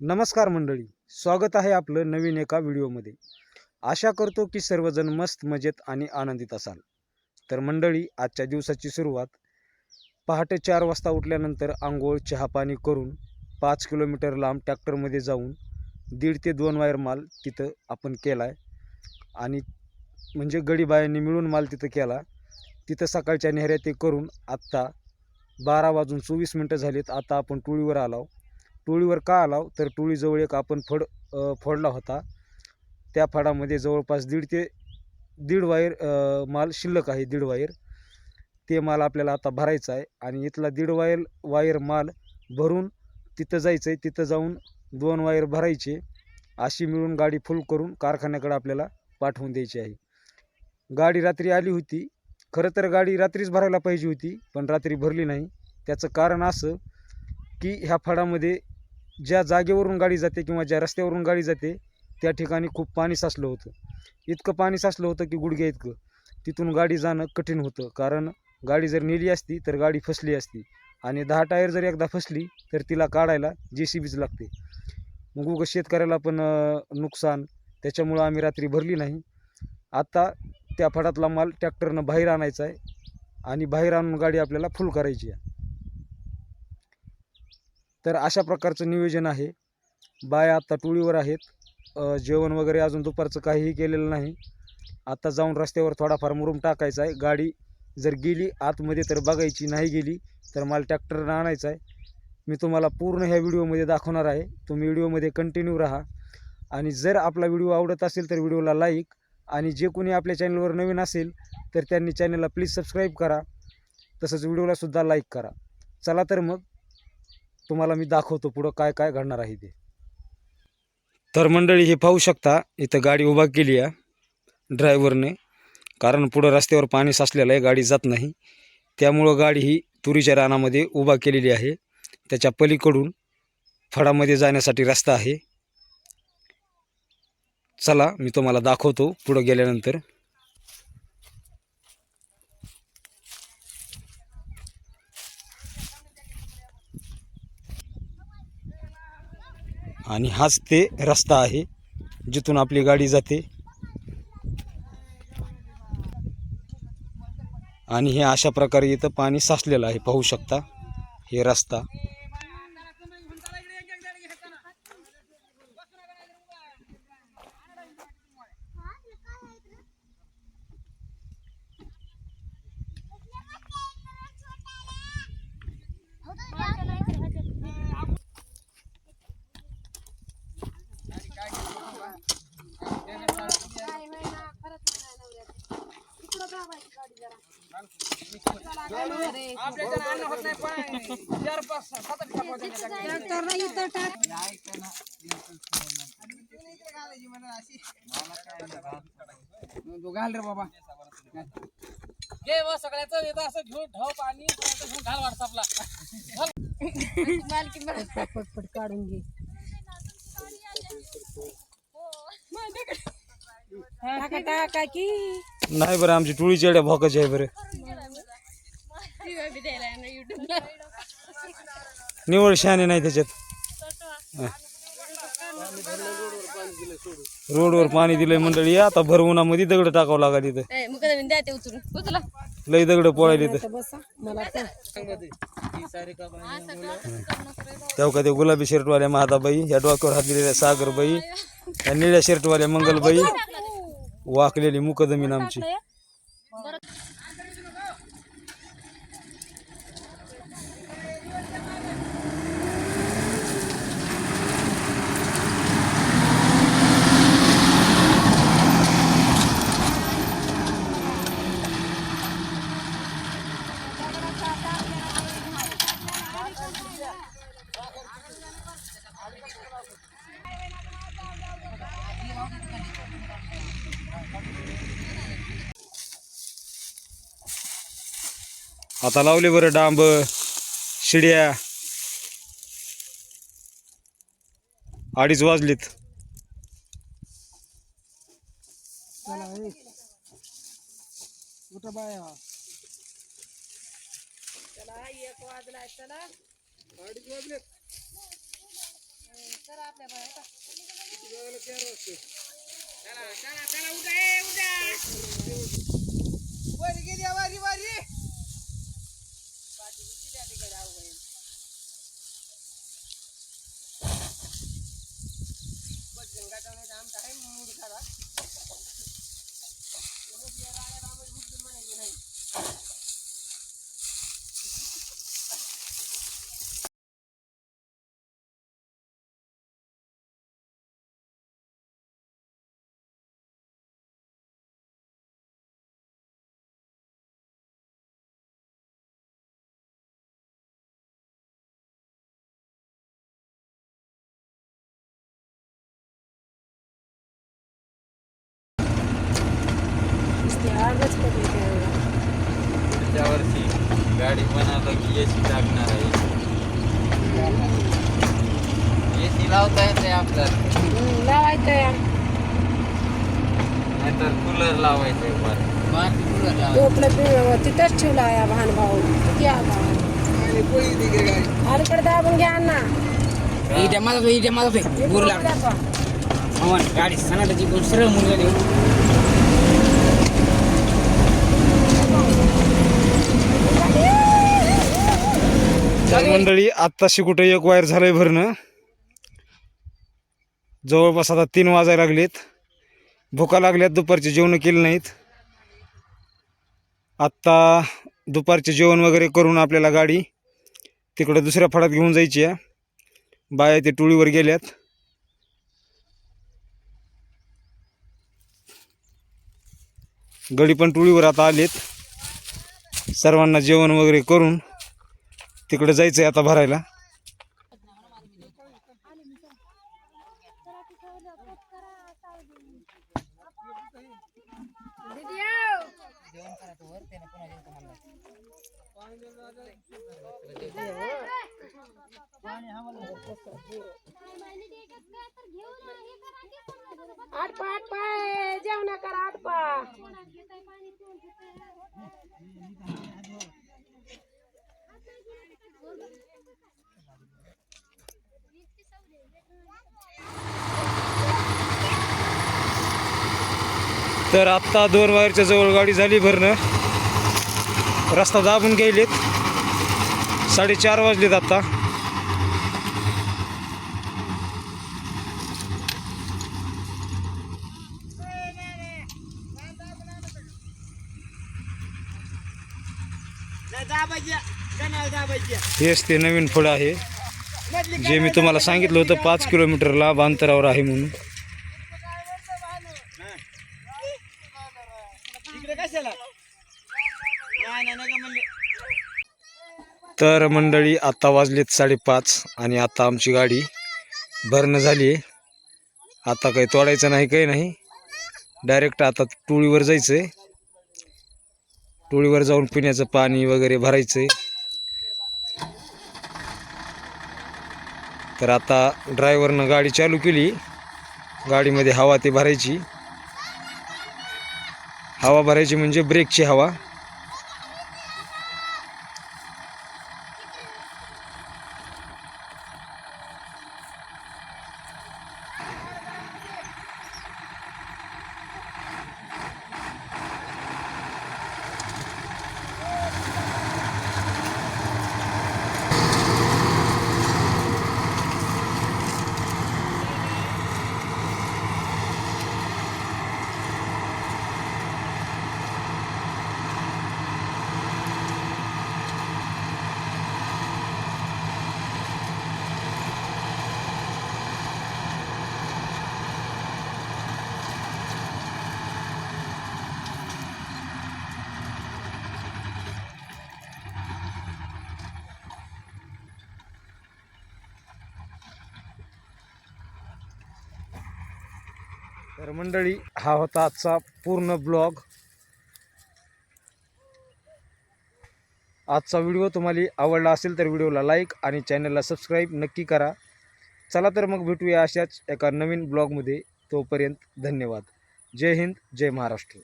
नमस्कार मंडळी स्वागत आहे आपलं नवीन एका व्हिडिओमध्ये. आशा करतो की सर्वजण मस्त मजेत आणि आनंदित असाल. तर मंडळी आजच्या दिवसाची सुरुवात पहाटे चार वाजता उठल्यानंतर आंघोळ चहापाणी करून पाच किलोमीटर लांब ट्रॅक्टरमध्ये जाऊन दीड ते दोन वायर माल तिथं आपण केला आहे आणि म्हणजे गडीबायांनी मिळून माल तिथं केला. तिथं सकाळच्या नेहऱ्या ते करून आत्ता बारा वाजून चोवीस मिनटं झालीत. आता आपण टोळीवर आलाव. टोळीवर का आलाव? तर टोळीजवळ एक आपण फड फोडला होता. त्या फडामध्ये जवळपास दीड ते दीड वायर माल शिल्लक आहे दीड वायर. ते माल आपल्याला आता भरायचा आहे आणि इथला दीड वायर वायर माल भरून तिथं जायचं आहे तिथं जाऊन दोन वायर भरायचे. अशी मिळून गाडी फुल करून कारखान्याकडे आपल्याला पाठवून द्यायची आहे. गाडी रात्री आली होती. खरं तर गाडी रात्रीच भरायला पाहिजे होती पण रात्री भरली नाही. त्याचं कारण असं की ह्या फडामध्ये ज्या जागेवरून गाडी जाते किंवा ज्या रस्त्यावरून गाडी जाते त्या ठिकाणी खूप पाणी साचलं होतं. इतकं पाणी साचलं होतं की गुडघ्या इतकं. तिथून गाडी जाणं कठीण होतं. कारण गाडी जर नेली असती तर गाडी फसली असती. आणि दहा टायर जर एकदा फसली तर तिला काढायला जे सी बीच लागते. मग उगं शेतकऱ्याला पण नुकसान. त्याच्यामुळं आम्ही रात्री भरली नाही. आता त्या फडातला माल ट्रॅक्टरनं बाहेर आणायचा आहे आणि बाहेर आणून गाडी आपल्याला फुल करायची आहे. तर अशा प्रकारचं नियोजन आहे. बाया आत्ता टोळीवर आहेत. जेवण वगैरे अजून दुपारचं काहीही केलेलं नाही. आत्ता जाऊन रस्त्यावर थोडाफार मुरूम टाकायचा आहे. गाडी जर गेली आतमध्ये तर बघायची नाही गेली तर मला ट्रॅक्टरनं आणायचा आहे. मी तुम्हाला पूर्ण ह्या व्हिडिओमध्ये दाखवणार आहे. तुम्ही व्हिडिओमध्ये कंटिन्यू राहा. आणि जर आपला व्हिडिओ आवडत असेल तर व्हिडिओला लाईक आणि जे कोणी आपल्या चॅनलवर नवीन असेल तर त्यांनी चॅनलला प्लीज सबस्क्राईब करा. तसंच व्हिडिओलासुद्धा लाईक करा. चला तर मग तुम्हाला मी दाखवतो पुढं काय काय घडणार आहे ते. तर मंडळी हे पाहू शकता इथं गाडी उभा केली आहे ड्रायव्हरने कारण पुढं रस्त्यावर पाणी साचलेलं आहे गाडी जात नाही. त्यामुळं गाडी ही तुरीच्या रानामध्ये उभा केलेली आहे. त्याच्या पलीकडून फडामध्ये जाण्यासाठी रस्ता आहे. चला मी तुम्हाला दाखवतो पुढं गेल्यानंतर. आणि हाच ते रस्ता आहे जिथून आपली गाडी जाते. आणि हे अशा प्रकारे इथं पाणी साचलेलं आहे पाहू शकता हे रस्ता. घाल रे बाबा. घे व सगळ्याचं येतं असं घेऊन ढव पाणी सगळ्याचं घेऊन घाल व्हॉट्सअपला. पटपट काढून घे. टाका टाका की. नाही बरं आमची टोळीची एवढ्या भोकाची आहे बरं. निवड शहाणे नाही त्याच्यात. हा. रोडवर पाणी दिलंय मंडळी. आता भर उन्हामध्ये दगड टाकावं लागल इथं. मुकदमी द्या ते उचलून. उचला. लई दगड पोळायला इथं. बसा मला पण तेव्हा का ते गुलाबी शर्टवाल्या महादाबाई या डोक्यावर हात दिलेल्या सागरबाई या निळ्या शर्टवाल्या मंगलबाई वाकलेली मुकदमीन आमची. आता लावले बरं डांब शिड्या. अडीच वाजलीत. चला एक चला अडीच चला आपल्या बाया चला चला चला उद्या. उद्या वारी गेली वारी. वारी आमचा आहे मुंडी काढा नुसती आगच कधी येते. पुढच्या वर्षी गाडी की एसी टाकणार आहे. एसी लावता येते आपल्याला. लावायचं नाहीतर कूलर लावायचं. आहे पिवळं तिथंच ठेवला या भान भाऊ. किती आला अलीकडे दाबून घ्या ना इथे माझा इथे माझा गाडी सणाची गुण सरळ मुलगा तर मंडळी आत्ताशी कुठं एक वायर झालंय भरणं. जवळपास आता तीन वाजायला लागलेत. भुका लागल्यात दुपारचे जेवण केले नाहीत. आत्ता दुपारचे जेवण वगैरे करून आपल्याला गाडी तिकडं दुसऱ्या फळात घेऊन जायची आहे. बाया ते टोळीवर गेल्यात. गडी पण टोळीवर आता आलेत. सर्वांना जेवण वगैरे करून तिकडे जायचं आहे आता भरायला. आठ पा आठ पाय. करा आठ तर आत्ता दोन वायरच्या जवळ गाडी झाली भरणं. रस्ता दाबून गेलेत. साडेचार वाजलेत आत्ता हेच ते नवीन फळ आहे. जे मी तुम्हाला सांगितलं होतं पाच किलोमीटर लांब अंतरावर आहे म्हणून. तर मंडळी आता वाजलेत साडेपाच आणि आता आमची गाडी भरणं झाली आहे. आता काही तोडायचं नाही काही नाही. डायरेक्ट आता टोळीवर जायचं आहे टोळीवर जाऊन पिण्याचं पाणी वगैरे भरायचं आहे तर आता ड्रायव्हरनं गाडी चालू केली. गाडीमध्ये हवा ते भरायची. हवा भरायची म्हणजे ब्रेकची हवा. तर मंडळी हा होता आजचा पूर्ण ब्लॉग. आजचा व्हिडिओ तुम्हाला आवडला असेल तर व्हिडिओला लाईक आणि चॅनलला सबस्क्राईब नक्की करा. चला तर मग भेटूया अशाच एका नवीन ब्लॉगमध्ये. तोपर्यंत धन्यवाद. जय हिंद जय महाराष्ट्र.